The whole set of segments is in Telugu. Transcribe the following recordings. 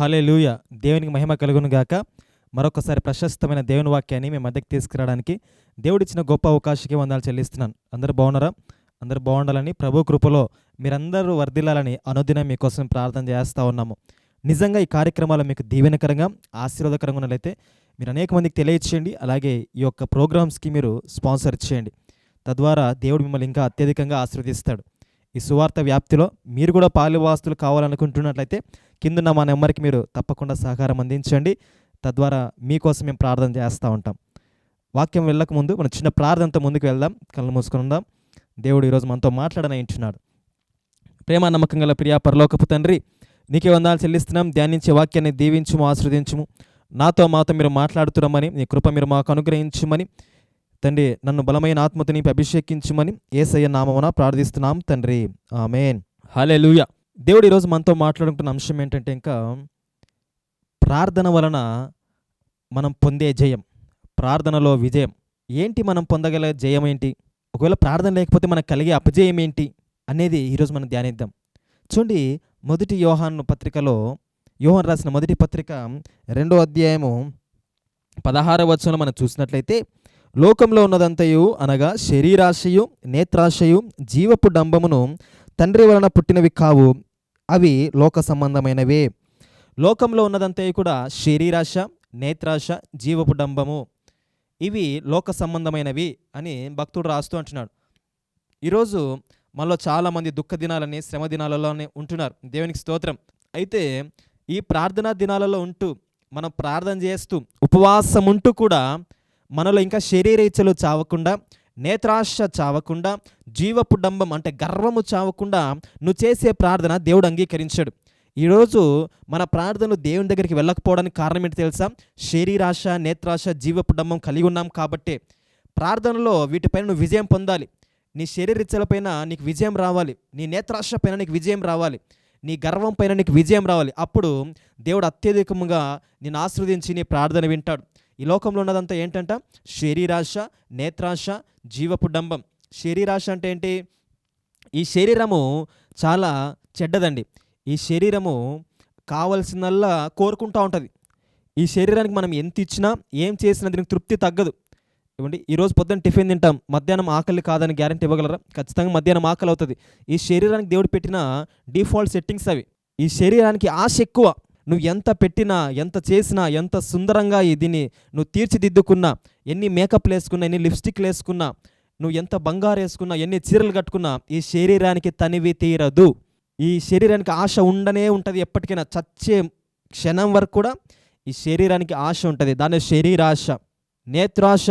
హలే లూయ దేవునికి మహిమ కలుగును గాక. మరొకసారి ప్రశస్తమైన దేవుని వాక్యాన్ని మీ మధ్యకి తీసుకురావడానికి దేవుడిచ్చిన గొప్ప అవకాశకి వందాలు చెల్లిస్తున్నాను. అందరూ బాగున్నారా? అందరూ బాగుండాలని ప్రభు కృపలో మీరందరూ వర్ధిల్లాలని అనుదినం మీకోసం ప్రార్థన చేస్తూ ఉన్నాము. నిజంగా ఈ కార్యక్రమాలు మీకు దీవెనకరంగా ఆశీర్వాదకరంగా ఉన్నట్లయితే మీరు అనేక మందికి తెలియచేయండి. అలాగే ఈ యొక్క ప్రోగ్రామ్స్కి మీరు స్పాన్సర్ చేయండి తద్వారా దేవుడు మిమ్మల్ని ఇంకా అత్యధికంగా ఆశీర్వదిస్తాడు. ఈ సువార్త వ్యాప్తిలో మీరు కూడా పాలువాస్తులు కావాలనుకుంటున్నట్లయితే కిందన్న మా నెంబర్కి మీరు తప్పకుండా సహకారం అందించండి. తద్వారా మీకోసం మేము ప్రార్థన చేస్తూ ఉంటాం. వాక్యం వెళ్ళక ముందు మనం చిన్న ప్రార్థనతో ముందుకు వెళ్దాం. కళ్ళు మూసుకొని ఉందాం. దేవుడు ఈరోజు మనతో మాట్లాడనయించున్నాడు ప్రేమ నమ్మకం గల ప్రియా పరలోకపు తండ్రి నీకే వందాలు చెల్లిస్తున్నాం. ధ్యానించే వాక్యాన్ని దీవించుము ఆశ్రదించుము నాతో మాతో మీరు మాట్లాడుతున్నామని నీ కృప మీరు మాకు అనుగ్రహించుమని తండ్రి నన్ను బలమైన ఆత్మతో నీపి అభిషేకించుమని ఏసయ్య నామమున ప్రార్థిస్తున్నాం తండ్రి. ఆమెన్. హాలే దేవుడు ఈరోజు మనతో మాట్లాడుకుంటున్న అంశం ఏంటంటే ఇంకా ప్రార్థన వలన మనం పొందే జయం ప్రార్థనలో విజయం. ఏంటి మనం పొందగల జయం ఏంటి? ఒకవేళ ప్రార్థన లేకపోతే మనకు కలిగే అపజయం ఏంటి అనేది ఈరోజు మనం ధ్యానిద్దాం. చూడండి మొదటి యోహాను పత్రికలో యోహాన్ రాసిన మొదటి పత్రిక రెండో అధ్యాయము పదహార వచనంలో మనం చూసినట్లయితే లోకంలో ఉన్నదంతయు అనగా శరీరాశయు నేత్రాశయు జీవపు డంబమును తండ్రి వలన పుట్టినవి కావు. అవి లోక సంబంధమైనవే. లోకంలో ఉన్నదంతయు కూడా శరీరాశ నేత్రాశ జీవపు డంబము. ఇవి లోక సంబంధమైనవి అని భక్తుడు రాస్తూ అంటున్నాడు. ఈరోజు మనలో చాలామంది దుఃఖ దినాలని శ్రమ దినాలలోనే ఉంటున్నారు. దేవునికి స్తోత్రం. అయితే ఈ ప్రార్థనా దినాలలో ఉంటూ మనం ప్రార్థన చేస్తూ ఉపవాసం ఉంటూ కూడా మనలో ఇంకా శరీరేచ్ఛలు చావకుండా నేత్రాశ చావకుండా జీవపు డంబం అంటే గర్వము చావకుండా నువ్వు చేసే ప్రార్థన దేవుడు అంగీకరించాడు. ఈరోజు మన ప్రార్థనలు దేవుని దగ్గరికి వెళ్ళకపోవడానికి కారణం ఏంటి తెలుసా? శరీరాశ నేత్రాశ జీవపు డంబం కలిగి ఉన్నాం కాబట్టే ప్రార్థనలో వీటిపైన నువ్వు విజయం పొందాలి. నీ శరీరిచ్చలపైన నీకు విజయం రావాలి. నీ నేత్రాశ పైన నీకు విజయం రావాలి. నీ గర్వం పైన నీకు విజయం రావాలి. అప్పుడు దేవుడు అత్యధికంగా నేను ఆస్వాదించి నీ ప్రార్థన వింటాడు. ఈ లోకంలో ఉన్నదంతా ఏంటంట? శరీరాశ నేత్రాశ జీవపు డంబం. శరీరాశ అంటే ఏంటి? ఈ శరీరము చాలా చెడ్డదండి. ఈ శరీరము కావలసినల్లా కోరుకుంటూ ఉంటుంది. ఈ శరీరానికి మనం ఎంత ఇచ్చినా ఏం చేసినా దీనికి తృప్తి తగ్గదు. ఇవ్వండి ఈరోజు పొద్దున్న టిఫిన్ తింటాం. మధ్యాహ్నం ఆకలి కాదని గ్యారంటీ ఇవ్వగలరా? ఖచ్చితంగా మధ్యాహ్నం ఆకలి అవుతుంది. ఈ శరీరానికి దేవుడు పెట్టిన డిఫాల్ట్ సెట్టింగ్స్ అవి. ఈ శరీరానికి ఆశ ఎక్కువ. నువ్వు ఎంత పెట్టినా ఎంత చేసినా ఎంత సుందరంగా ఈ దీన్ని నువ్వు తీర్చిదిద్దుకున్నా ఎన్ని మేకప్లు వేసుకున్నా ఎన్ని లిప్స్టిక్లు వేసుకున్నా నువ్వు ఎంత బంగారు వేసుకున్నా ఎన్ని చీరలు కట్టుకున్నా ఈ శరీరానికి తనివి తీరదు. ఈ శరీరానికి ఆశ ఉండనే ఉంటుంది ఎప్పటికైనా. చచ్చే క్షణం వరకు కూడా ఈ శరీరానికి ఆశ ఉంటుంది. దాని శరీరాశ నేత్రాశ.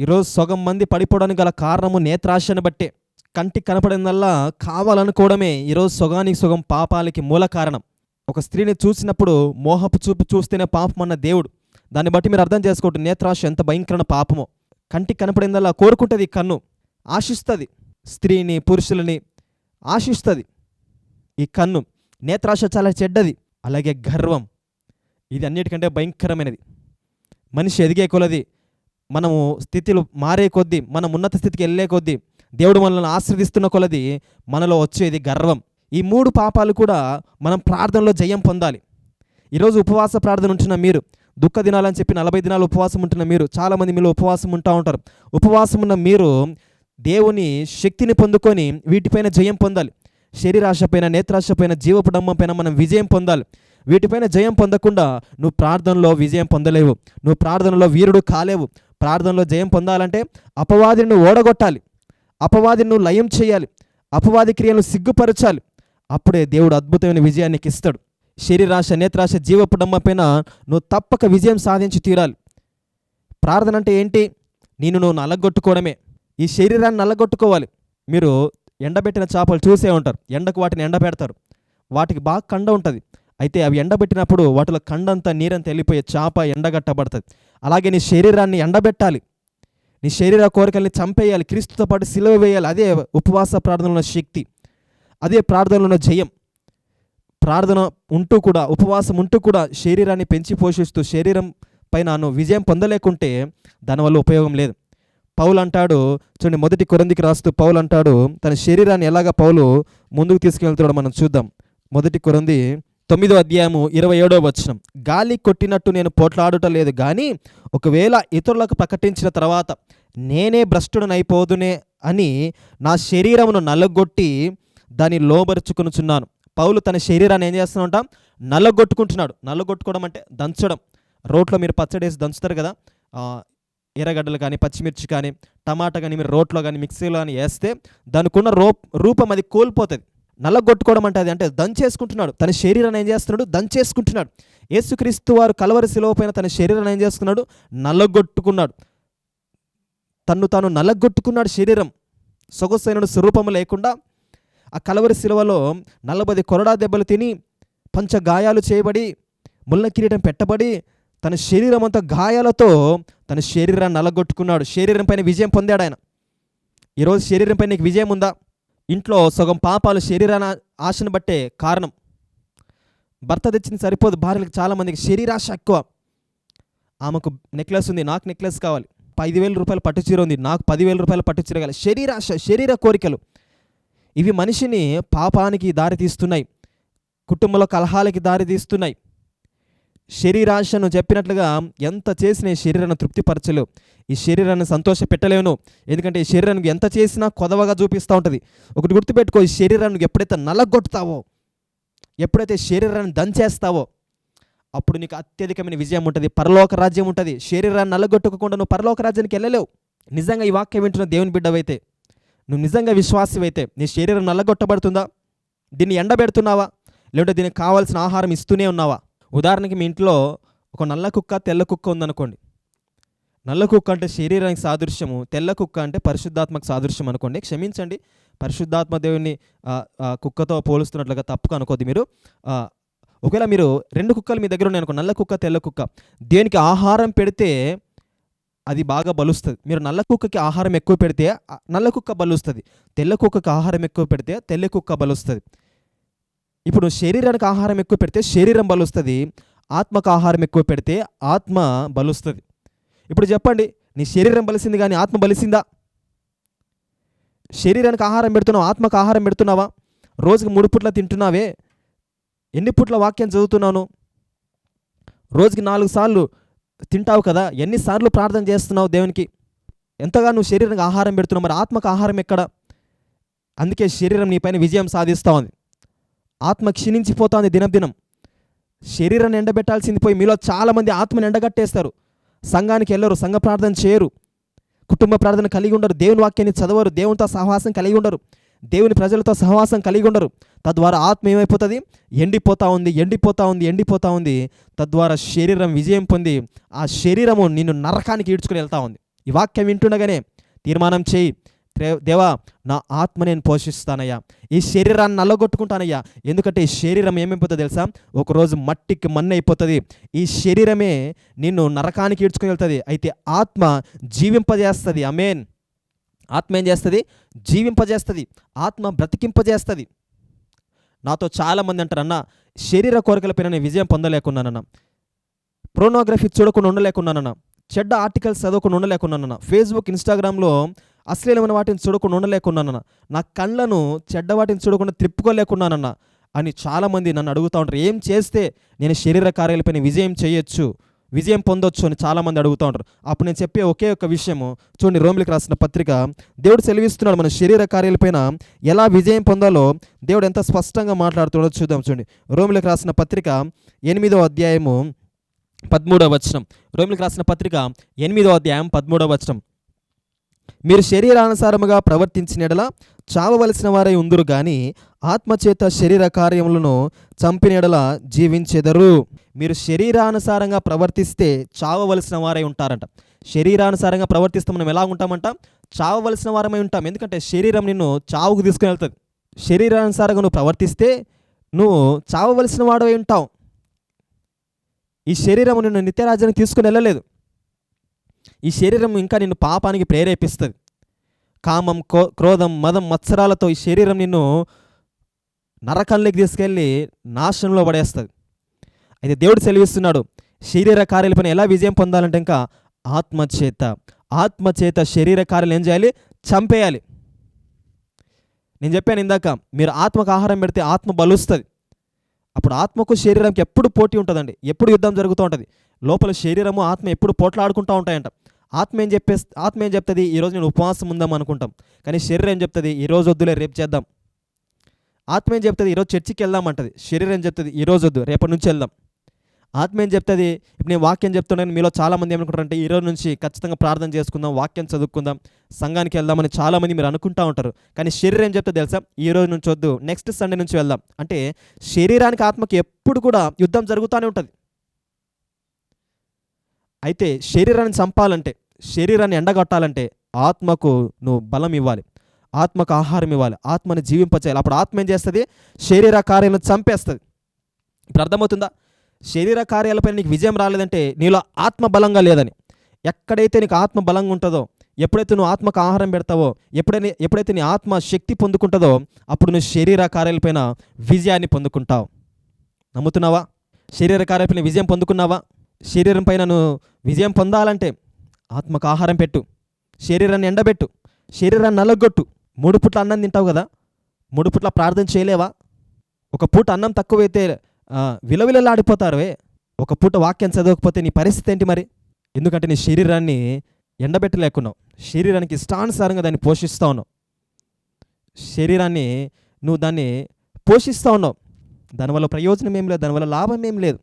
ఈరోజు సగం మంది పడిపోవడానికి గల కారణము నేత్రాశను బట్టే. కంటికి కనపడినల్లా కావాలనుకోవడమే ఈరోజు సొగానికి సొగం పాపాలకి మూల కారణం. ఒక స్త్రీని చూసినప్పుడు మోహపు చూపు చూస్తేనే పాపం అన్న దేవుడు. దాన్ని బట్టి మీరు అర్థం చేసుకోవటం నేత్రాశ ఎంత భయంకరమైన పాపమో. కంటికి కనపడిందల్లా కోరుకుంటుంది ఈ కన్ను. ఆశిస్తుంది. స్త్రీని పురుషులని ఆశిస్తుంది ఈ కన్ను. నేత్రాశ చాలా చెడ్డది అలాగే గర్వం. ఇది అన్నిటికంటే భయంకరమైనది. మనిషి ఎదిగే కొలది మనము స్థితిలో మారే కొద్దీ మనం ఉన్నత స్థితికి వెళ్ళే కొద్దీ దేవుడు మనల్ని ఆశ్రదిస్తున్న కొలది మనలో వచ్చేది గర్వం. ఈ మూడు పాపాలు కూడా మనం ప్రార్థనలో జయం పొందాలి. ఈరోజు ఉపవాస ప్రార్థన ఉంటున్న మీరు దుఃఖ దినాలని చెప్పి నలభై దినాలు ఉపవాసం ఉంటున్న మీరు చాలామంది మీలో ఉపవాసం ఉంటా ఉంటారు. ఉపవాసం ఉన్న మీరు దేవుని శక్తిని పొందుకొని వీటిపైన జయం పొందాలి. శరీరాశ పైన నేత్రాశ పైన జీవపు పైన మనం విజయం పొందాలి. వీటిపైన జయం పొందకుండా నువ్వు ప్రార్థనలో విజయం పొందలేవు. నువ్వు ప్రార్థనలో వీరుడు కాలేవు. ప్రార్థనలో జయం పొందాలంటే అపవాదిని నువ్వు ఓడగొట్టాలి. అపవాదిని నువ్వు లయం చేయాలి. అపవాది క్రియలను సిగ్గుపరచాలి. అప్పుడే దేవుడు అద్భుతమైన విజయాన్ని ఇస్తాడు. శరీరాశ నేత్రాశ జీవపుడమ్మ పైన నువ్వు తప్పక విజయం సాధించి తీరాలి. ప్రార్థన అంటే ఏంటి? నేను నువ్వు నల్లగొట్టుకోవడమే ఈ శరీరాన్ని నల్లగొట్టుకోవాలి మీరు ఎండబెట్టిన చేపలు చూసే ఉంటారు. ఎండకు వాటిని ఎండబెడతారు. వాటికి బాగా కండ ఉంటుంది. అయితే అవి ఎండబెట్టినప్పుడు వాటిలో కండంతా నీరంతా వెళ్ళిపోయే చేప ఎండగట్టబడుతుంది. అలాగే నీ శరీరాన్ని ఎండబెట్టాలి. నీ శరీర కోరికల్ని చంపేయాలి. క్రీస్తుతో పాటు సిలువ వేయాలి. అదే ఉపవాస ప్రార్థనలో ఉన్న శక్తి. అదే ప్రార్థనలో ఉన్న జయం. ప్రార్థన ఉంటూ కూడా ఉపవాసం ఉంటూ కూడా శరీరాన్ని పెంచి పోషిస్తూ శరీరం పైన నువ్వు విజయం పొందలేకుంటే దానివల్ల ఉపయోగం లేదు. పౌలు అంటాడు చూడండి మొదటి కొరందికి రాస్తూ పౌలు అంటాడు తన శరీరాన్ని ఎలాగ పౌలు ముందుకు తీసుకెళ్తాడో మనం చూద్దాం. మొదటి కొరంది తొమ్మిదో అధ్యాయము ఇరవై ఏడో వచనం. గాలి కొట్టినట్టు నేను పోట్లాడుట లేదు కానీ ఒకవేళ ఇతరులకు ప్రకటించిన తర్వాత నేనే భ్రష్టుడనైపోదునే అని నా శరీరమును నలగొట్టి దాన్ని లోబరుచుకునిచున్నాను. పౌలు తన శరీరాన్ని ఏం చేస్తున్నాడంట? నల్లగొట్టుకుంటున్నాడు. నల్లగొట్టుకోవడం అంటే దంచడం. రోట్లో మీరు పచ్చడి వేసి దంచుతారు కదా? ఎర్రగడ్డలు కానీ పచ్చిమిర్చి కానీ టమాటా కానీ మీరు రోట్లో కానీ మిక్సీలో కానీ వేస్తే దానికి ఉన్న రూపం అది కోల్పోతుంది. నల్లగొట్టుకోవడం అంటే అది అంటే దంచేసుకుంటున్నాడు. తన శరీరాన్ని ఏం చేస్తున్నాడు? దంచేసుకుంటున్నాడు. యేసుక్రీస్తు వారు కలవరి శిలువపైన తన శరీరాన్ని ఏం చేసుకున్నాడు నల్లగొట్టుకున్నాడు. తన్ను తాను నల్లగొట్టుకున్నాడు శరీరం. సొగసైన స్వరూపము లేకుండా ఆ కలవరి శిలువలో నల్లబది కొరడా దెబ్బలు తిని పంచ గాయాలు చేయబడి ముళ్ళ కిరీటం పెట్టబడి తన శరీరం అంతా గాయాలతో తన శరీరాన్ని నల్లగొట్టుకున్నాడు శరీరం పైన విజయం పొందాడు ఆయన. ఈరోజు శరీరం పైన నీకు విజయం ఉందా? ఇంట్లో సగం పాపాలు శరీరాన్ని ఆశను బట్టే కారణం. భర్త తెచ్చింది సరిపోదు. భార్యలకు చాలామందికి శరీరాశ ఎక్కువ. ఆమెకు నెక్లెస్ ఉంది. నాకు నెక్లెస్ కావాలి. ఐదు రూపాయలు పట్టు చీర ఉంది. నాకు పదివేల రూపాయలు పట్టు చీర కావాలి. శరీరాశ శరీర కోరికలు. ఇవి మనిషిని పాపానికి దారితీస్తున్నాయి కుటుంబంలో కలహాలకి దారి తీస్తున్నాయి. శరీరాశను చెప్పినట్లుగా ఎంత చేసినా ఈ శరీరాన్ని తృప్తిపరచలేవు. ఈ శరీరాన్ని సంతోష పెట్టలేను ఎందుకంటే ఈ శరీరానికి ఎంత చేసినా కొదవగా చూపిస్తూ ఉంటుంది. ఒకటి గుర్తుపెట్టుకో ఈ శరీరాన్ని ఎప్పుడైతే నల్లగొట్టుతావో ఎప్పుడైతే శరీరాన్ని దంచేస్తావో అప్పుడు నీకు అత్యధికమైన విజయం ఉంటుంది పరలోక రాజ్యం ఉంటుంది. శరీరాన్ని నల్లగొట్టుకోకుండా నువ్వు పరలోక రాజ్యానికి వెళ్ళలేవు. నిజంగా ఈ వాక్యం వింటున్న దేవుని బిడ్డవైతే నువ్వు నిజంగా విశ్వాసమైతే నీ శరీరం నల్లగొట్టబడుతుందా? దీన్ని ఎండబెడుతున్నావా? లేదంటే దీనికి కావాల్సిన ఆహారం ఇస్తూనే ఉన్నావా? ఉదాహరణకి మీ ఇంట్లో ఒక నల్ల కుక్క తెల్ల కుక్క ఉందనుకోండి. నల్ల కుక్క అంటే శరీరానికి సాదృశ్యము తెల్ల కుక్క అంటే పరిశుద్ధాత్మక సాదృశ్యం అనుకోండి. క్షమించండి పరిశుద్ధాత్మ దేవుని కుక్కతో పోలుస్తున్నట్లుగా తప్పుగా అనుకోద్ది మీరు. ఒకవేళ మీరు రెండు కుక్కలు మీ దగ్గర ఉన్నాయనుకో నల్ల కుక్క తెల్ల కుక్క దేనికి ఆహారం పెడితే అది బాగా బలుస్తుంది. మీరు నల్ల కుక్కకి ఆహారం ఎక్కువ పెడితే నల్ల కుక్క బలుస్తుంది. తెల్ల కుక్కకి ఆహారం ఎక్కువ పెడితే తెల్ల కుక్క బలుస్తుంది. ఇప్పుడు శరీరానికి ఆహారం ఎక్కువ పెడితే శరీరం బలుస్తుంది ఆత్మకు ఆహారం ఎక్కువ పెడితే ఆత్మ బలుస్తుంది. ఇప్పుడు చెప్పండి నీ శరీరం బలిసింది కానీ ఆత్మ బలిసిందా? శరీరానికి ఆహారం పెడుతున్నావు ఆత్మకు ఆహారం పెడుతున్నావా? రోజుకి మూడు పుట్ల తింటున్నావే. ఎన్ని పుట్ల వాక్యం చదువుతున్నాను? రోజుకి నాలుగు సార్లు తింటావు కదా ఎన్నిసార్లు ప్రార్థన చేస్తున్నావు దేవునికి? ఎంతగా నువ్వు శరీరానికి ఆహారం పెడుతున్నావు మరి ఆత్మకు ఆహారం ఎక్కడ? అందుకే శరీరం నీ పైన విజయం సాధిస్తూ ఉంది. ఆత్మ క్షీణించిపోతోంది దినదినం. శరీరాన్ని ఎండబెట్టాల్సింది పోయి మీలో చాలామంది ఆత్మని ఎండగట్టేస్తారు సంఘానికి వెళ్ళరు సంఘ ప్రార్థన చేయరు. కుటుంబ ప్రార్థన కలిగి ఉండరు దేవుని వాక్యాన్ని చదవరు దేవునితో సహవాసం కలిగి ఉండరు. దేవుని ప్రజలతో సహవాసం కలిగి ఉండరు. తద్వారా ఆత్మ ఏమైపోతుంది? ఎండిపోతూ ఉంది ఎండిపోతూ ఉంది ఎండిపోతూ ఉంది. తద్వారా శరీరం విజయం పొంది ఆ శరీరము నిన్ను నరకానికి ఈడ్చుకుని వెళ్తా ఉంది. ఈ వాక్యం వింటుండగానే తీర్మానం చేయి. దేవా నా ఆత్మ నేను పోషిస్తానయ్యా. ఈ శరీరాన్ని నల్లగొట్టుకుంటానయ్యా. ఎందుకంటే ఈ శరీరం ఏమైపోతుందో తెలుసా? ఒకరోజు మట్టికి మన్ను అయిపోతుంది. ఈ శరీరమే నిన్ను నరకానికి ఈడ్చుకుని వెళ్తుంది. అయితే ఆత్మ జీవింపజేస్తుంది. అమేన్ ఆత్మ ఏం చేస్తుంది? జీవింపజేస్తుంది. ఆత్మ బ్రతికింపజేస్తుంది. నాతో చాలామంది అంటారు అన్న శరీర కోరికలపైన నేను విజయం పొందలేకున్నానన్న. ప్రోనోగ్రఫీ చూడకుండా ఉండలేకున్నానన్న. చెడ్డ ఆర్టికల్స్ చదవకుండా ఉండలేకున్నానన్న. ఫేస్బుక్ ఇన్స్టాగ్రామ్లో అశ్లీలమైన వాటిని చూడకుండా ఉండలేకున్నానన్న. నా కళ్ళను చెడ్డ వాటిని చూడకుండా త్రిప్పుకోలేకున్నానన్న అని చాలామంది నన్ను అడుగుతూ ఉంటారు ఏం చేస్తే నేను శరీర కార్యాలపైన విజయం చేయొచ్చు? విజయం పొందొచ్చు అని చాలామంది అడుగుతూ ఉంటారు. అప్పుడు నేను చెప్పే ఒకే ఒక విషయము చూడండి రోమిలికి రాసిన పత్రిక దేవుడు సెలవిస్తున్నాడు మన శరీర కార్యాలపైన ఎలా విజయం పొందాలో దేవుడు ఎంత స్పష్టంగా మాట్లాడుతున్నాడో చూద్దాం చూడండి. రోమిలికి రాసిన పత్రిక ఎనిమిదో అధ్యాయము పదమూడవ వచనం. రోమిలికి రాసిన పత్రిక ఎనిమిదో అధ్యాయం పదమూడవ వచనం. మీరు శరీరానుసారముగా ప్రవర్తించిన ఎడల చావవలసిన వారై ఉందురు గాని ఆత్మచేత శరీర కార్యములను చంపిన ఎడల జీవించెదరు. మీరు శరీరానుసారంగా ప్రవర్తిస్తే చావవలసిన వారై ఉంటారంట. శరీరానుసారంగా ప్రవర్తిస్తే మనం ఎలా ఉంటామంట? చావవలసిన వారమై ఉంటాం. ఎందుకంటే శరీరం నిన్ను చావుకు తీసుకుని వెళ్తుంది. శరీరానుసారంగా నువ్వు ప్రవర్తిస్తే నువ్వు చావవలసిన వాడవై ఉంటావు. ఈ శరీరం నిన్ను నిత్యరాజ్యానికి తీసుకుని వెళ్ళలేదు. ఈ శరీరం ఇంకా నిన్ను పాపానికి ప్రేరేపిస్తుంది. కామం కో క్రోధం మదం మత్సరాలతో ఈ శరీరం నిన్ను నరకంలోకి తీసుకెళ్ళి నాశనంలో పడేస్తుంది. అయితే దేవుడు సెలవిస్తున్నాడు శరీర కార్యాలపైన ఎలా విజయం పొందాలంటే ఇంకా ఆత్మచేత ఆత్మచేత శరీర కార్యాలు ఏం చేయాలి? చంపేయాలి. నేను చెప్పాను ఇందాక మీరు ఆత్మకు ఆహారం పెడితే ఆత్మ బలుస్తుంది. అప్పుడు ఆత్మకు శరీరంకి ఎప్పుడు పోటీ ఉంటుందండి. ఎప్పుడు యుద్ధం జరుగుతూ ఉంటుంది. లోపల శరీరము ఆత్మ ఎప్పుడు పోట్లాడుకుంటూ ఉంటాయంట. ఆత్మ ఏం చెప్పే ఆత్మ ఏం చెప్తుంది? ఈరోజు నేను ఉపవాసం ఉందాం అనుకుంటాం. కానీ శరీరం ఏం చెప్తుంది? ఈరోజు వద్దులే రేపు చేద్దాం. ఆత్మ ఏం చెప్తుంది? ఈరోజు చర్చికి వెళ్దాం అంటది. శరీరం ఏం చెప్తుంది? ఈరోజు వద్దు రేపటి నుంచి వెళ్దాం. ఆత్మ ఏం చెప్తుంది? ఇప్పుడు నేను వాక్యం చెప్తున్నాను మీలో చాలామంది ఏమనుకుంటారంటే ఈరోజు నుంచి ఖచ్చితంగా ప్రార్థన చేసుకుందాం వాక్యం చదువుకుందాం సంఘానికి వెళ్దామని చాలామంది మీరు అనుకుంటా ఉంటారు. కానీ శరీరం ఏం చెప్తే తెలుసా? ఈ రోజు నుంచి వద్దు నెక్స్ట్ సండే నుంచి వెళ్దాం. అంటే శరీరానికి ఆత్మకి ఎప్పుడు కూడా యుద్ధం జరుగుతూనే ఉంటుంది. అయితే శరీరాన్ని చంపాలంటే శరీరాన్ని ఎండగొట్టాలంటే ఆత్మకు నువ్వు బలం ఇవ్వాలి. ఆత్మకు ఆహారం ఇవ్వాలి. ఆత్మని జీవింపచేయాలి అప్పుడు ఆత్మ ఏం చేస్తుంది? శరీర కార్యాలను చంపేస్తుంది. ఇప్పుడు అర్థమవుతుందా? శరీర కార్యాలపై నీకు విజయం రాలేదంటే నీలో ఆత్మ బలంగా లేదని. ఎక్కడైతే నీకు ఆత్మ బలంగా ఉంటుందో ఎప్పుడైతే నువ్వు ఆత్మకు ఆహారం పెడతావో ఎప్పుడైతే ఎప్పుడైతే నీ ఆత్మ శక్తి పొందుకుంటుందో అప్పుడు నువ్వు శరీర కార్యాలపైన విజయాన్ని పొందుకుంటావు. నమ్ముతున్నావా? శరీర కార్యాలపైన విజయం పొందుకున్నావా? శరీరం పైన నువ్వు విజయం పొందాలంటే ఆత్మకు ఆహారం పెట్టు. శరీరాన్ని ఎండబెట్టు. శరీరాన్ని నలగొట్టు. మూడు పుట్ల అన్నం తింటావు కదా? మూడు పుట్ల ప్రార్థన చేయలేవా? ఒక పూట అన్నం తక్కువైతే విలవిలలాడిపోతారువే ఒక పూట వాక్యం చదవకపోతే నీ పరిస్థితి ఏంటి మరి? ఎందుకంటే నీ శరీరాన్ని ఎండబెట్టలేకున్నావు. శరీరానికి ఇష్టానుసారంగా దాన్ని పోషిస్తూ ఉన్నావు. శరీరాన్ని నువ్వు దాన్ని పోషిస్తూ ఉన్నావు. దానివల్ల ప్రయోజనం ఏం లేదు దానివల్ల లాభం ఏం లేదు.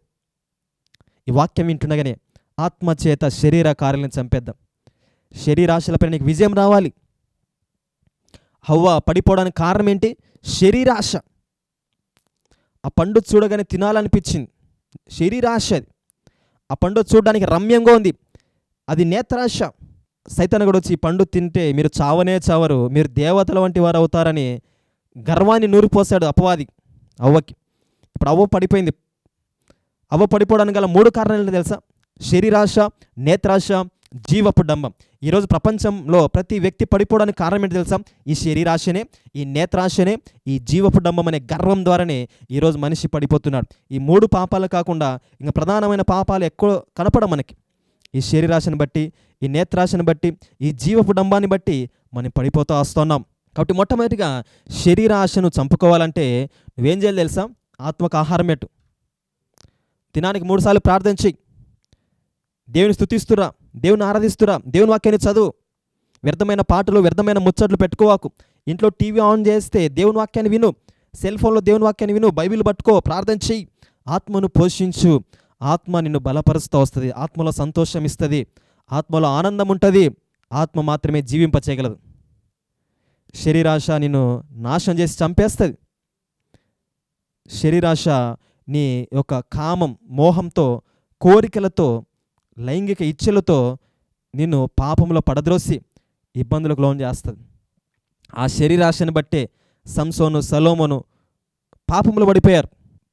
ఈ వాక్యం వింటుండగానే ఆత్మ చేత శరీర కార్యాలను చంపేద్దాం. శరీరాశలపై నీకు విజయం రావాలి. హవ్వ పడిపోవడానికి కారణం ఏంటి? శరీరాశ. ఆ పండు చూడగానే తినాలనిపించింది. శరీరాశ అది. ఆ పండు చూడడానికి రమ్యంగా ఉంది. అది నేత్రాశ. సైతాన్ని కూడా వచ్చి పండు తింటే మీరు చావనే చావరు. మీరు దేవతల వంటి వారు అవుతారని గర్వాన్ని నూరిపోసాడు అపవాది. అవ్వకి ఇప్పుడు అవ్వ పడిపోయింది. అవ్వ పడిపోవడానికి గల మూడు కారణాలు తెలుసా? శరీరాశ నేత్రాశ జీవపు డంబం ఈరోజు ప్రపంచంలో ప్రతి వ్యక్తి పడిపోవడానికి కారణం ఏంటి తెలుసా? ఈ శరీరాశనే ఈ నేత్రాశనే ఈ జీవపు డంబం అనే గర్వం ద్వారానే ఈరోజు మనిషి పడిపోతున్నాడు. ఈ మూడు పాపాలు కాకుండా ఇంకా ప్రధానమైన పాపాలు ఎక్కువ కనపడం మనకి. ఈ శరీరాశని బట్టి ఈ నేత్రాశని బట్టి ఈ జీవపు డంబాన్ని బట్టి మనం పడిపోతూ వస్తున్నాం. కాబట్టి మొట్టమొదటిగా శరీరాశను చంపుకోవాలంటే నువ్వేం చేయాలి తెలుసా? ఆత్మకు ఆహారం పెట్టు. దినానికి మూడుసార్లు ప్రార్థించి దేవుని స్థుతిస్తురా దేవుని ఆరాధిస్తురా దేవుని వాక్యాన్ని చదువు. వ్యర్థమైన పాటలు వ్యర్థమైన ముచ్చట్లు పెట్టుకోవాకు. ఇంట్లో టీవీ ఆన్ చేస్తే దేవుని వాక్యాన్ని విను. సెల్ ఫోన్లో దేవుని వాక్యాన్ని విను. బైబిల్ పట్టుకో ప్రార్థన చెయ్యి. ఆత్మను పోషించు. ఆత్మ నిన్ను బలపరుస్తూ వస్తుంది. ఆత్మలో సంతోషం ఇస్తుంది. ఆత్మలో ఆనందం ఉంటుంది. ఆత్మ మాత్రమే జీవింపచేయగలదు. శరీరాశ నిన్ను నాశనం చేసి చంపేస్తుంది. శరీరాశ నీ యొక్క కామం మోహంతో కోరికలతో లైంగిక ఇచ్చలతో నిన్ను పాపంలో పడద్రోసి ఇబ్బందులకు లోన్ చేస్తుంది. ఆ శరీరాశని బట్టే సంసోను సలోమను పాపంలో పడిపోయారు.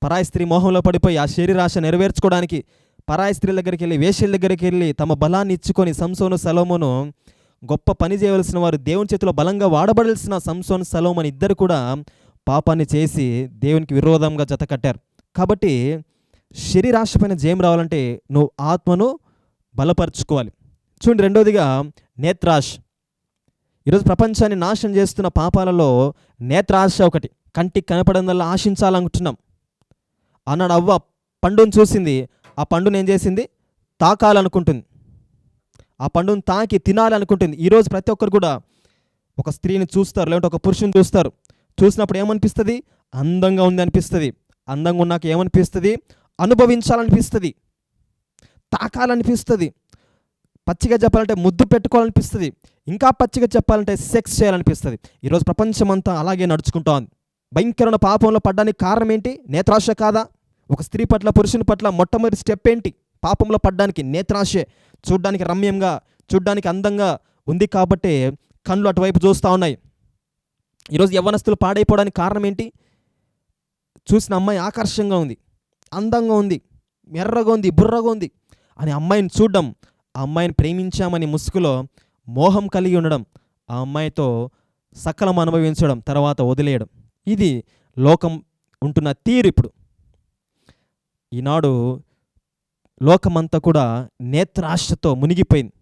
పరాయి స్త్రీ మోహంలో పడిపోయి ఆ శరీరాశ నెరవేర్చుకోవడానికి పరాయి స్త్రీల దగ్గరికి వెళ్ళి వేషల దగ్గరికి వెళ్ళి తమ బలాన్ని ఇచ్చుకొని సంసోను సలోమును గొప్ప పని చేయవలసిన వారు దేవుని చేతిలో బలంగా వాడబడాల్సిన సంసోన్ సలోమోను ఇద్దరు కూడా పాపాన్ని చేసి దేవునికి విరోధంగా జత కట్టారు. కాబట్టి శరీరాశ పైన జయం రావాలంటే నువ్వు ఆత్మను బలపరుచుకోవాలి. చూడండి రెండోదిగా నేత్రాశ. ఈరోజు ప్రపంచాన్ని నాశనం చేస్తున్న పాపాలలో నేత్రాశ ఒకటి. కంటికి కనపడందల్లా ఆశించాలనుకుంటున్నాం. అన్నాడు అవ్వ పండును చూసింది. ఆ పండును ఏం చేసింది? తాకాలనుకుంటుంది. ఆ పండును తాకి తినాలనుకుంటుంది. ఈరోజు ప్రతి ఒక్కరు కూడా ఒక స్త్రీని చూస్తారు. లేదంటే ఒక పురుషుని చూస్తారు. చూసినప్పుడు ఏమనిపిస్తుంది? అందంగా ఉంది అనిపిస్తుంది. అందంగా ఉన్నాక ఏమనిపిస్తుంది? అనుభవించాలనిపిస్తుంది. తాకాలనిపిస్తుంది. పచ్చిగా చెప్పాలంటే ముద్దు పెట్టుకోవాలనిపిస్తుంది. ఇంకా పచ్చిగా చెప్పాలంటే సెక్స్ చేయాలనిపిస్తుంది. ఈరోజు ప్రపంచమంతా అలాగే నడుచుకుంటా ఉంది భయంకరమైన పాపంలో పడ్డానికి కారణం ఏంటి నేత్రాశ కాదా? ఒక స్త్రీ పట్ల పురుషుని పట్ల మొట్టమొదటి స్టెప్ ఏంటి? పాపంలో పడ్డానికి నేత్రాశే. చూడ్డానికి రమ్యంగా చూడ్డానికి అందంగా ఉంది కాబట్టే కళ్ళు అటువైపు చూస్తూ ఉన్నాయి. ఈరోజు యవ్వనస్తులు పాడైపోవడానికి కారణం ఏంటి చూసిన అమ్మాయి ఆకర్షంగా ఉంది అందంగా ఉంది ఎర్రగా ఉంది బుర్రగా ఉంది. అని అమ్మాయిని చూడడం ఆ అమ్మాయిని ప్రేమించామని ముసుగులో మోహం కలిగి ఉండడం ఆ అమ్మాయితో సకలం అనుభవించడం తర్వాత వదిలేయడం. ఇది లోకం ఉంటున్న తీరు ఇప్పుడు. ఈనాడు లోకమంతా కూడా నేత్రాశతో మునిగిపోయింది.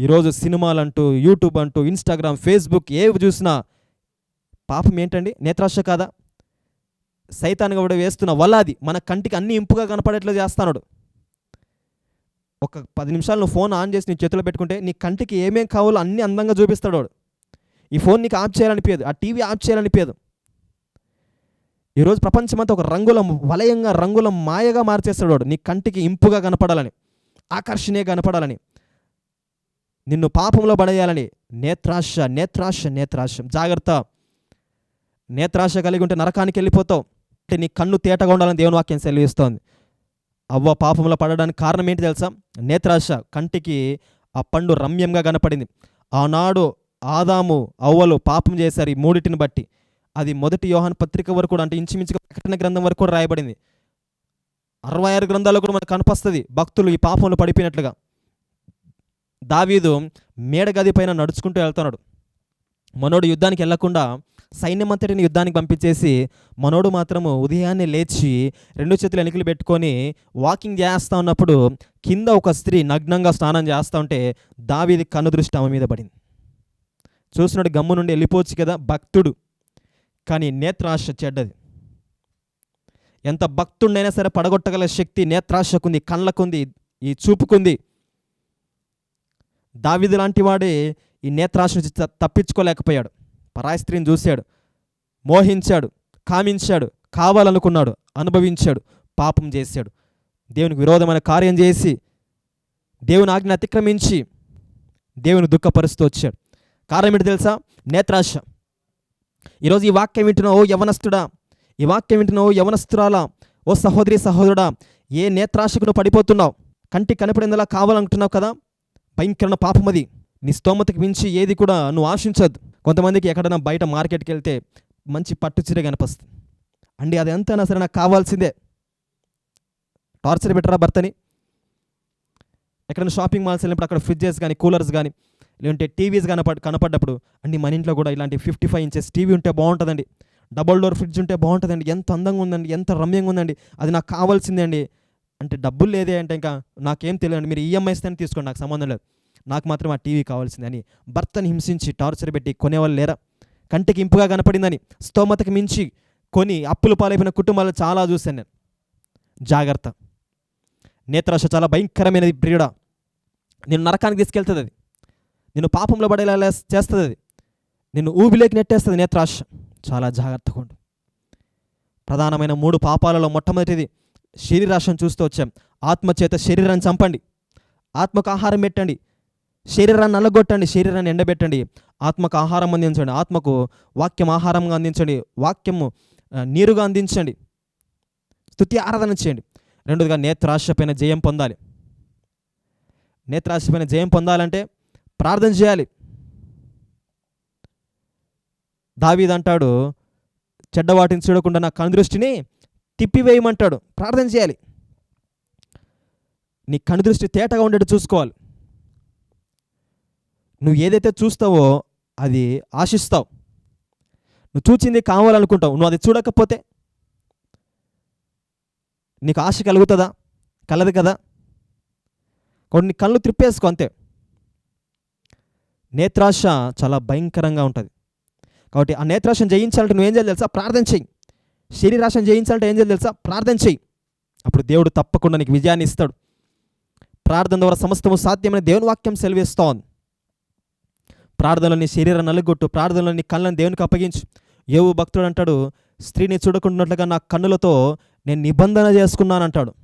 ఈరోజు సినిమాలంటూ యూట్యూబ్ అంటూ ఇన్స్టాగ్రామ్ ఫేస్బుక్ ఏవి చూసినా పాపం ఏంటండి? నేత్రాశ కాదా? సైతాన్ని కూడా వేస్తున్న వల అది మన కంటికి అన్ని ఇంపుగా కనపడేట్లు చేస్తాడు ఒక పది నిమిషాలు నువ్వు ఫోన్ ఆన్ చేసి నీ చేతిలో పెట్టుకుంటే నీ కంటికి ఏమేం కావాలో అన్ని అందంగా చూపిస్తాడు వాడు ఈ ఫోన్ నీకు ఆఫ్ చేయాలనిపించదు ఆ టీవీ ఆఫ్ చేయాలనిపించదు ఈరోజు ప్రపంచమంతా ఒక రంగుల వలయంగా రంగుల మాయగా మార్చేస్తాడు వాడు నీ కంటికి ఇంపుగా కనపడాలని ఆకర్షణీయ కనపడాలని నిన్ను పాపంలో పడేయాలని నేత్రాశ నేత్రాశ నేత్రాశ. జాగ్రత్త. నేత్రాశ కలిగి ఉంటే నరకానికి వెళ్ళిపోతావు. అంటే నీ కన్ను తేటగా ఉండాలని దేవుని వాక్యం సెలవిస్తోంది. అవ్వ పాపంలో పడడానికి కారణం ఏంటి తెలుసా? నేత్రాశ కంటికి ఆ పండు రమ్యంగా కనపడింది. ఆనాడు ఆదాము అవ్వలు పాపం చేశారు ఈ మూడిటిని బట్టి. అది మొదటి యోహాన్ పత్రిక వరకు కూడా అంటే ఇంచుమించుగా ప్రకటన గ్రంథం వరకు కూడా రాయబడింది. అరవై ఆరు గ్రంథాల్లో కూడా మనకు కనిపిస్తుంది భక్తులు ఈ పాపంలో పడిపోయినట్లుగా. దావీదు మేడగది పైన నడుచుకుంటూ వెళ్తున్నాడు. మనోడు యుద్ధానికి వెళ్ళకుండా సైన్యమంతటిని యుద్ధానికి పంపించేసి మనోడు మాత్రము ఉదయాన్నే లేచి రెండు చేతులు ఎనికలు పెట్టుకొని వాకింగ్ చేస్తూ ఉన్నప్పుడు కింద ఒక స్త్రీ నగ్నంగా స్నానం చేస్తూ ఉంటే దావీది కన్ను దృష్టి ఆమె మీద పడింది. చూసినట్టు గమ్ము నుండి వెళ్ళిపోవచ్చు కదా భక్తుడు. కానీ నేత్రాశ చెడ్డది. ఎంత భక్తుండైనా సరే పడగొట్టగల శక్తి నేత్రాశకుంది కళ్ళకుంది ఈ చూపుకుంది. దావిది లాంటి వాడే ఈ నేత్రాశ నుంచి తప్పించుకోలేకపోయాడు. పరాయి స్త్రీని చూశాడు. మోహించాడు. కామించాడు. కావాలనుకున్నాడు. అనుభవించాడు. పాపం చేశాడు. దేవునికి విరోధమైన కార్యం చేసి దేవుని ఆజ్ఞ అతిక్రమించి దేవుని దుఃఖపరుస్తూ వచ్చాడు. కారణం ఏంటి తెలుసా? నేత్రాశ. ఈరోజు ఈ వాక్యం వింటున్నావు ఓ యవనస్తుడా? ఈ వాక్యం వింటున్నావు యవనస్తురాలా? ఓ సహోదరి సహోదరుడా? ఏ నేత్రాశకు నువ్వు పడిపోతున్నావు? కంటి కనపడేందులా కావాలనుకుంటున్నావు కదా? భయంకరమైన పాపం అది నీ స్తోమతకు మించి ఏది కూడా నువ్వు ఆశించద్దు. కొంతమందికి ఎక్కడైనా బయట మార్కెట్కి వెళ్తే మంచి పట్టు చీర కనిపిస్తుంది. అండి అది ఎంతైనా సరే నాకు కావాల్సిందే. టార్చర్ పెట్టరా భర్తని? ఎక్కడైనా షాపింగ్ మాల్స్ వెళ్ళినప్పుడు అక్కడ ఫ్రిడ్జెస్ కానీ కూలర్స్ కానీ లేదంటే టీవీస్ కనపడ్ కనపడ్డప్పుడు అండి మన ఇంట్లో కూడా ఇలాంటి ఫిఫ్టీ ఫైవ్ ఇంచెస్ టీవీ ఉంటే బాగుంటుందండి. డబల్ డోర్ ఫ్రిడ్జ్ ఉంటే బాగుంటుందండి. ఎంత అందంగా ఉందండి ఎంత రమ్యంగా ఉందండి. అది నాకు కావాల్సిందే అండి. అంటే డబ్బులు లేదే అంటే ఇంకా నాకేం తెలియదు మీరు ఈఎంఐస్ తీసుకోండి నాకు సంబంధం లేదు. నాకు మాత్రం ఆ టీవీ కావాల్సిందని అని భర్తని హింసించి టార్చర్ పెట్టి కొనేవాళ్ళు లేరా? కంటికి ఇంపుగా కనపడిందని స్తోమతకి మించి కొని అప్పులు పాలైపోయిన కుటుంబాలు చాలా చూశాను నేను. జాగ్రత్త. నేత్రాశ చాలా భయంకరమైనది ప్రియుడా. నేను నరకానికి తీసుకెళ్తుంది అది. నేను పాపంలో పడేలా చేస్తుంది అది. నిన్ను ఊబిలోకి నెట్టేస్తుంది నేత్రాశ. చాలా జాగ్రత్తగా ఉండు ప్రధానమైన మూడు పాపాలలో మొట్టమొదటిది శరీరాశను చూస్తూ వచ్చాం. ఆత్మచేత శరీరాన్ని చంపండి. ఆత్మకు ఆహారం పెట్టండి. శరీరాన్ని నల్లగొట్టండి శరీరాన్ని ఎండబెట్టండి. ఆత్మకు ఆహారం అందించండి ఆత్మకు వాక్యం ఆహారంగా అందించండి వాక్యము నీరుగా అందించండి. స్తుతి ఆరాధన చేయండి. రెండోదిగా నేత్రాశ పైన జయం పొందాలి. నేత్రాశ పైన జయం పొందాలంటే ప్రార్థన చేయాలి. దావీదంటాడు చెడ్డవాటిని చూడకుండా నా కనుదృష్టిని తిప్పివేయమంటాడు. ప్రార్థన చేయాలి. నీ కనుదృష్టి తేటగా ఉండేట్టు చూసుకోవాలి. నువ్వు ఏదైతే చూస్తావో అది ఆశిస్తావు. నువ్వు చూచింది కావాలనుకుంటావు. నువ్వు అది చూడకపోతే నీకు ఆశ కలుగుతుందా? కలదు కదా? కొన్ని కళ్ళు త్రిప్పేసుకో అంతే. నేత్రాశ చాలా భయంకరంగా ఉంటుంది. కాబట్టి ఆ నేత్రాశను జయించాలంటే నువ్వేం చేయాలి తెలుసా? ప్రార్థన చెయ్యి శరీరాశను జయించాలంటే ఏం చేయాలి తెలుసా? ప్రార్థన చెయ్యి అప్పుడు దేవుడు తప్పకుండా నీకు విజయాన్ని ఇస్తాడు. ప్రార్థన ద్వారా సమస్తము సాధ్యమైన దేవుని వాక్యం సెలవిస్తోంది. ప్రార్థనలోని శరీరం నలుగొట్టు ప్రార్థనలోని కళ్ళని దేవునికి అప్పగించు. ఏవు భక్తుడు అంటాడు స్త్రీని చూడకుండాట్లుగా నా కన్నులతో నేను నిబంధన చేసుకున్నాను అంటాడు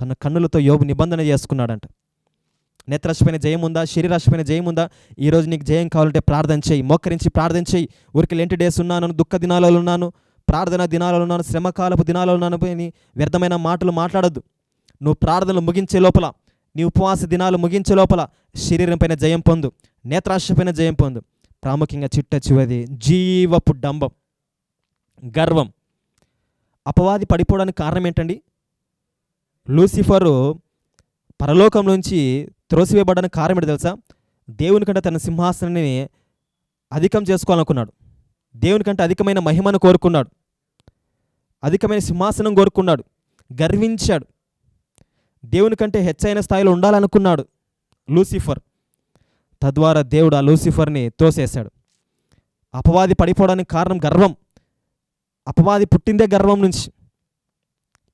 తన కన్నులతో యోబు నిబంధన చేసుకున్నాడంట. నేత్రాశపైన జయం ఉందా? శరీరాశపైన జయం ఉందా? ఈరోజు నీకు జయం కావాలంటే ప్రార్థన చేయి. మోకరించి ప్రార్థన చేయి. ఊరికి లెంటి డేస్ ఉన్నాను దుఃఖ దినాలలో ఉన్నాను ప్రార్థన దినాలలో ఉన్నాను శ్రమకాలపు దినాలలో ఉన్నాను అని వ్యర్థమైన మాటలు మాట్లాడద్దు. నువ్వు ప్రార్థనలు ముగించే లోపల నీ ఉపవాస దినాలు ముగించే లోపల శరీరం పైన జయం పొందు. నేత్రాశపైన జయం పొందు. ప్రాముఖ్యంగా చిట్ట చివది జీవపు డంబం గర్వం. అపవాది పడిపోవడానికి కారణం ఏంటండి? లూసిఫరు పరలోకం నుంచి త్రోసివేయబడడానికి కారణం ఏంటి తెలుసా? దేవుని కంటే తన సింహాసనాన్ని అధికం చేసుకోవాలనుకున్నాడు. దేవుని కంటే అధికమైన మహిమను కోరుకున్నాడు. అధికమైన సింహాసనం కోరుకున్నాడు. గర్వించాడు. దేవుని కంటే హెచ్చైన స్థాయిలో ఉండాలనుకున్నాడు లూసిఫర్. తద్వారా దేవుడు ఆ లూసిఫర్ని తోసేశాడు. అపవాది పడిపోవడానికి కారణం గర్వం. అపవాది పుట్టిందే గర్వం నుంచి.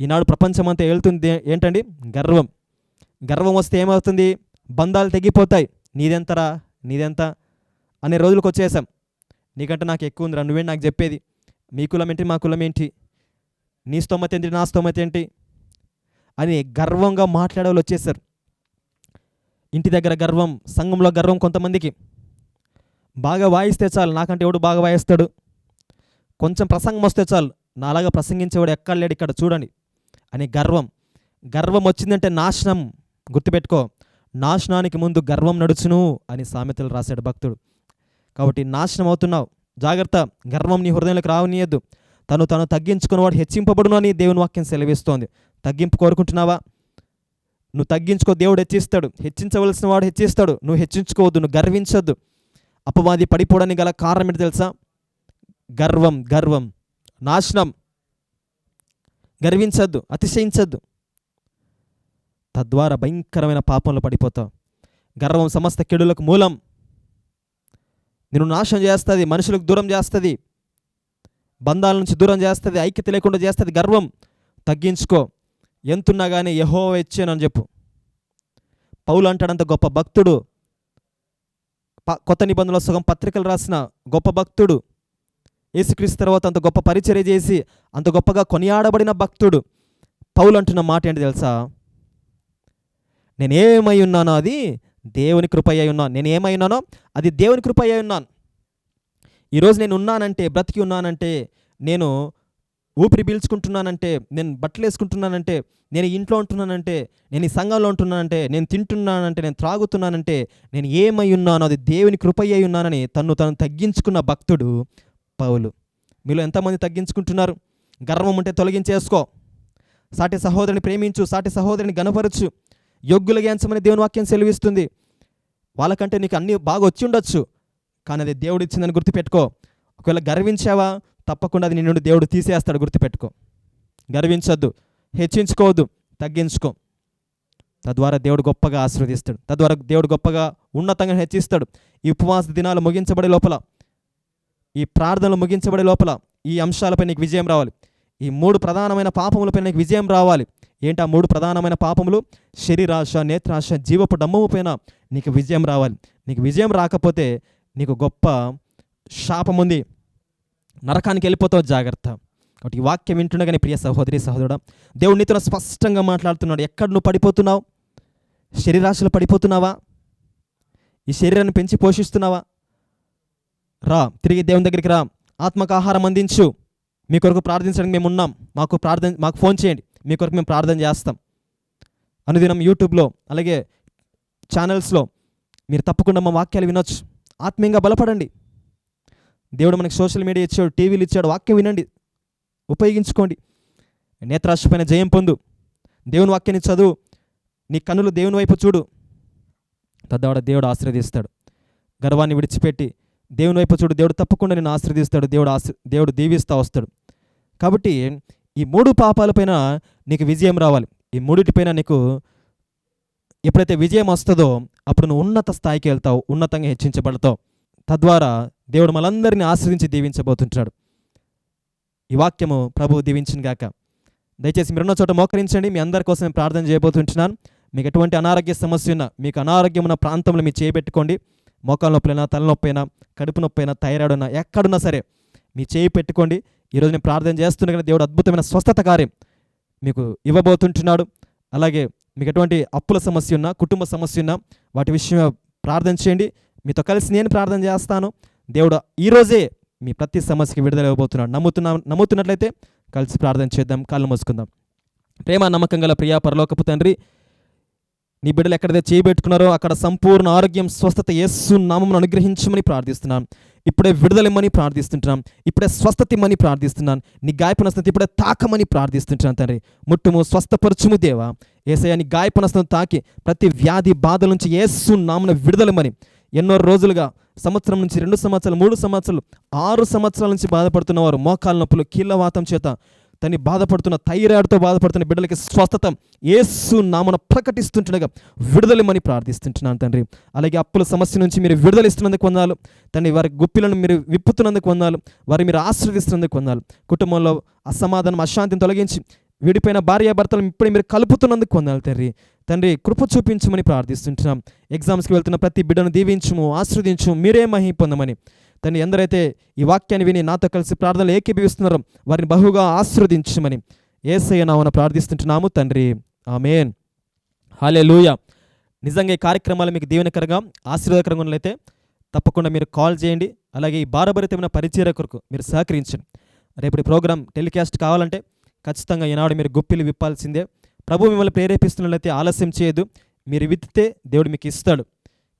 ఈనాడు ప్రపంచమంతా వెళ్తుంది ఏంటండి? గర్వం. గర్వం వస్తే ఏమవుతుంది? బంధాలు తెగిపోతాయి. నీదెంతరా? నీదెంత? అనే రోజులకు వచ్చేసాం. నీకంటే నాకు ఎక్కువ ఉందిరా. నువ్వేంటి నాకు చెప్పేది. మీ కులం ఏంటి? మా కులం ఏంటి? నీ స్తోమత ఏంటి? నా స్తోమత ఏంటి? అని గర్వంగా మాట్లాడే వాళ్ళు వచ్చేసారు. ఇంటి దగ్గర గర్వం సంఘంలో గర్వం కొంతమందికి. బాగా వాయిస్తే చాలు నాకంటే ఎవడు బాగా వాయిస్తాడు? కొంచెం ప్రసంగం వస్తే చాలు నాలాగా ప్రసంగించేవాడు ఎక్కడ లేడు ఇక్కడ చూడండి. అని గర్వం. గర్వం వచ్చిందంటే నాశనం. గుర్తుపెట్టుకో నాశనానికి ముందు గర్వం నడుచును అని సామెతలు రాశాడు భక్తుడు. కాబట్టి నాశనం అవుతున్నావు. జాగ్రత్త గర్వం నీ హృదయంలోకి రావనీయద్దు తను తను తగ్గించుకున్నవాడు హెచ్చింపబడును అని దేవుని వాక్యం సెలవిస్తోంది. తగ్గింపు కోరుకుంటున్నావా? నువ్వు తగ్గించుకో దేవుడు హెచ్చిస్తాడు. హెచ్చించవలసిన వాడు హెచ్చిస్తాడు. నువ్వు హెచ్చించుకోవద్దు నువ్వు గర్వించొద్దు. అపవాది పడిపోవడానికి గల కారణం ఏంటి తెలుసా? గర్వం గర్వం. నాశనం. గర్వించద్దు అతిశయించద్దు. తద్వారా భయంకరమైన పాపంలో పడిపోతావు. గర్వం సమస్త కెడులకు మూలం. నిన్ను నాశనం చేస్తుంది మనుషులకు దూరం చేస్తుంది. బంధాల నుంచి దూరం చేస్తుంది ఐక్యత లేకుండా చేస్తుంది గర్వం. తగ్గించుకో. ఎంతున్నా కానీ యహో ఇచ్చానని చెప్పు. పౌలు అంటాడంత గొప్ప భక్తుడు. ప- కొత్త నిబంధనల సగం పత్రికలు రాసిన గొప్ప భక్తుడు. యేసుక్రీస్తు తర్వాత అంత గొప్ప పరిచర్య చేసి అంత గొప్పగా కొనియాడబడిన భక్తుడు. పౌలు అంటున్న మాట ఏంటి తెలుసా? నేనేమై ఉన్నానో అది దేవుని కృప అయి ఉన్నాను నేను ఏమై ఉన్నానో అది దేవుని కృప అయి ఉన్నాను. ఈరోజు నేను ఉన్నానంటే బ్రతికి ఉన్నానంటే నేను ఊపిరి పీల్చుకుంటున్నానంటే నేను బట్టలు వేసుకుంటున్నానంటే నేను ఇంట్లో ఉంటున్నానంటే నేను ఈ సంఘంలో ఉంటున్నానంటే నేను తింటున్నానంటే నేను త్రాగుతున్నానంటే నేను ఏమై ఉన్నానో అది దేవుని కృపయ్య అయి ఉన్నానని తను తను తగ్గించుకున్న భక్తుడు పౌలు. మీలో ఎంతమంది తగ్గించుకుంటున్నారు? గర్వం ఉంటే తొలగించేసుకో. సాటి సహోదరుని ప్రేమించు సాటి సహోదరుని గనపరచు యొగ్గులుగా ఎంచమని దేవుని వాక్యం సెలవిస్తుంది. వాళ్ళకంటే నీకు అన్నీ బాగా వచ్చి ఉండొచ్చు. కానీ అది దేవుడు ఇచ్చిందని గుర్తుపెట్టుకో. ఒకవేళ గర్వించావా? తప్పకుండా అది నిన్ను దేవుడు తీసేస్తాడు గుర్తుపెట్టుకో. గర్వించొద్దు హెచ్చించుకోవద్దు తగ్గించుకో. తద్వారా దేవుడు గొప్పగా ఆశీర్వదిస్తాడు. తద్వారా దేవుడు గొప్పగా ఉన్నతంగా హెచ్చిస్తాడు. ఈ ఉపవాస దినాలు ముగించబడే లోపల ఈ ప్రార్థనలు ముగించబడే లోపల ఈ అంశాలపై నీకు విజయం రావాలి. ఈ మూడు ప్రధానమైన పాపములపై నీకు విజయం రావాలి. ఏంటి ఆ మూడు ప్రధానమైన పాపములు? శరీరాశ నేత్రాశ జీవపు డమ్మము పైన నీకు విజయం రావాలి. నీకు విజయం రాకపోతే నీకు గొప్ప శాపం ఉంది నరకానికి వెళ్ళిపోతావు జాగ్రత్త. కాబట్టి ఈ వాక్యం వింటుండగానే ప్రియ సహోదరి సహోదరుడు దేవుడు నీతో స్పష్టంగా మాట్లాడుతున్నాడు. ఎక్కడ నువ్వు పడిపోతున్నావు? శరీరాశలు పడిపోతున్నావా? ఈ శరీరాన్ని పెంచి పోషిస్తున్నావా? రా తిరిగి దేవుని దగ్గరికి రా. ఆత్మకు ఆహారం అందించు. మీ కొరకు ప్రార్థించడానికి మేము ఉన్నాం. మాకు ప్రార్థన మాకు ఫోన్ చేయండి. మీ కొరకు మేము ప్రార్థన చేస్తాం. అనుదినం యూట్యూబ్లో అలాగే ఛానల్స్లో మీరు తప్పకుండా మా వాక్యాలు వినొచ్చు. ఆత్మీయంగా బలపడండి. దేవుడు మనకి సోషల్ మీడియా ఇచ్చాడు టీవీలు ఇచ్చాడు వాక్యం వినండి ఉపయోగించుకోండి. నేత్రాశ పైన జయం పొందు. దేవుని వాక్యాన్ని చదువు. నీ కన్నులు దేవుని వైపు చూడు. తద్వారా దేవుడు ఆశీర్వదిస్తాడు. గర్వాన్ని విడిచిపెట్టి దేవుని వైపు చూడు. దేవుడు తప్పకుండా నేను ఆశీర్వదిస్తాడు. దేవుడు ఆశ్ర దేవుడు దీవిస్తూ వస్తాడు. కాబట్టి ఈ మూడు పాపాలపైన నీకు విజయం రావాలి. ఈ మూడిటిపైన నీకు ఎప్పుడైతే విజయం వస్తుందో అప్పుడు నువ్వు ఉన్నత స్థాయికి వెళ్తావు ఉన్నతంగా హెచ్చించబడతావు. తద్వారా దేవుడు మనందరినీ ఆశ్రదించి దీవించబోతుంటాడు. ఈ వాక్యము ప్రభు దీవించిన గాక. దయచేసి మీరున్న చోట మోకరించండి. మీ అందరి కోసం ప్రార్థన చేయబోతుంటున్నాను. మీకు ఎటువంటి అనారోగ్య సమస్య ఉన్నా మీకు అనారోగ్యం ఉన్న ప్రాంతంలో మీరు చేయబెట్టుకోండి మోకాల నొప్పులైనా తలనొప్పైనా కడుపు నొప్పైనా థైరాయిడ్ అయినా ఎక్కడున్నా సరే మీ చేయి పెట్టుకోండి. ఈరోజు నేను ప్రార్థన చేస్తుండగానే దేవుడు అద్భుతమైన స్వస్థత కార్యం మీకు ఇవ్వబోతుంటున్నాడు. అలాగే మీకు ఎటువంటి అప్పుల సమస్య ఉన్నా కుటుంబ సమస్య ఉన్నా వాటి విషయం ప్రార్థన చేయండి. మీతో కలిసి నేను ప్రార్థన చేస్తాను. దేవుడు ఈరోజే మీ ప్రతి సమస్యకి విడుదల ఇవ్వబోతున్నాడు నమ్ముతున్నా నమ్ముతున్నట్లయితే కలిసి ప్రార్థన చేద్దాం కళ్ళు మూసుకుందాం. ప్రేమ నమ్మకం గల ప్రియా పరలోకపు తండ్రి నీ బిడ్డలు ఎక్కడైతే చేయబెట్టుకున్నారో అక్కడ సంపూర్ణ ఆరోగ్యం స్వస్థత యేసు నామం అనుగ్రహించమని ప్రార్థిస్తున్నాం. ఇప్పుడే విడుదలమ్మని ప్రార్థిస్తుంటున్నాం. ఇప్పుడే స్వస్థత ఇమ్మని ప్రార్థిస్తున్నాను నీ గాయపనస్థితి ఇప్పుడే తాకమని ప్రార్థిస్తుంటున్నాను తండ్రి. ముట్టుము స్వస్థపరచుము దేవా. ఏసయ్య నీ తాకి ప్రతి వ్యాధి బాధల నుంచి యేసు నామను విడుదలమని ఎన్నో రోజులుగా సంవత్సరం నుంచి రెండు సంవత్సరాలు మూడు సంవత్సరాలు ఆరు సంవత్సరాల నుంచి బాధపడుతున్నవారు మోకాల నొప్పులు కీళ్ళవాతం చేత తని బాధపడుతున్న థైరాయిడ్తో బాధపడుతున్న బిడ్డలకి స్వస్థత ఏసు నామన ప్రకటిస్తుంటుండగా విడుదలమని ప్రార్థిస్తుంటున్నాను తండ్రి. అలాగే అప్పుల సమస్య నుంచి మీరు విడుదలిస్తున్నందుకు వందాలు. తండ్రి వారి గుప్పిలను మీరు విప్పుతున్నందుకు వందాలు. వారి మీరు ఆశ్రదిస్తున్నందుకు వందాలు. కుటుంబంలో అసమాధానం అశాంతిని తొలగించి విడిపోయిన భార్యాభర్తలను ఇప్పుడు మీరు కలుపుతున్నందుకు వందాలి తండ్రి. తండ్రి కృప చూపించమని ప్రార్థిస్తుంటున్నాం. ఎగ్జామ్స్కి వెళ్తున్న ప్రతి బిడ్డను దీవించుము ఆశ్రవదించు మీరే మహి పొందమని. తండ్రి ఎందరైతే ఈ వాక్యాన్ని విని నాతో కలిసి ప్రార్థనలు ఏకీభవిస్తున్నారో వారిని బహుగా ఆశీర్వదించమని ఏసయ్య నామన ప్రార్థిస్తుంటున్నాము తండ్రి. ఆమెన్. హాలే నిజంగా ఈ కార్యక్రమాలు మీకు దీవెనకరంగా ఆశీర్వాదకరంగా ఉన్నట్లయితే తప్పకుండా మీరు కాల్ చేయండి. అలాగే ఈ భారభరితమైన పరిచయ కొరకు మీరు సహకరించండి. రేపటి ప్రోగ్రాం టెలికాస్ట్ కావాలంటే ఖచ్చితంగా ఈనాడు మీరు గుప్పిలు విప్పాల్సిందే. ప్రభు మిమ్మల్ని ప్రేరేపిస్తున్నట్లయితే ఆలస్యం చేయదు. మీరు విత్తితే దేవుడు మీకు ఇస్తాడు.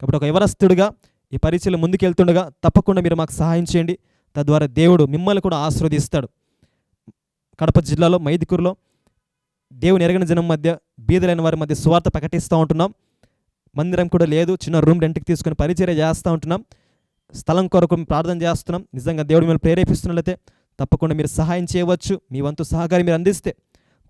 కాబట్టి ఒక ఎవరస్తుడుగా ఈ పరిచయలు ముందుకెళ్తుండగా తప్పకుండా మీరు మాకు సహాయం చేయండి. తద్వారా దేవుడు మిమ్మల్ని కూడా ఆశీర్వదిస్తాడు. కడప జిల్లాలో మైదుకూరులో దేవుని ఎరగని జనం మధ్య బీదలైన వారి మధ్య సువార్త ప్రకటిస్తూ ఉంటున్నాం. మందిరం కూడా లేదు. చిన్న రూమ్ రెంట్కి తీసుకొని పరిచర్య చేస్తూ ఉంటున్నాం. స్థలం కొరకు ప్రార్థన చేస్తున్నాం. నిజంగా దేవుడు మిమ్మల్ని ప్రేరేపిస్తున్నట్లయితే తప్పకుండా మీరు సహాయం చేయవచ్చు. మీ వంతు సహకారం మీరు అందిస్తే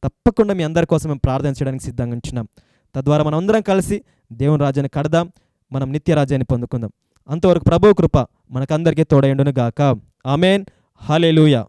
తప్పకుండా మీ అందరి కోసం మేము ప్రార్థన చేయడానికి సిద్ధంగా ఉంచినాం తద్వారా మనం అందరం కలిసి దేవుని రాజ్యాన్ని కడదాం మనం నిత్య రాజ్యాన్ని పొందుకుందాం. అంతవరకు ప్రభు కృప మనకందరికీ తోడైండును గాక ఆమెన్. హల్లెలూయా.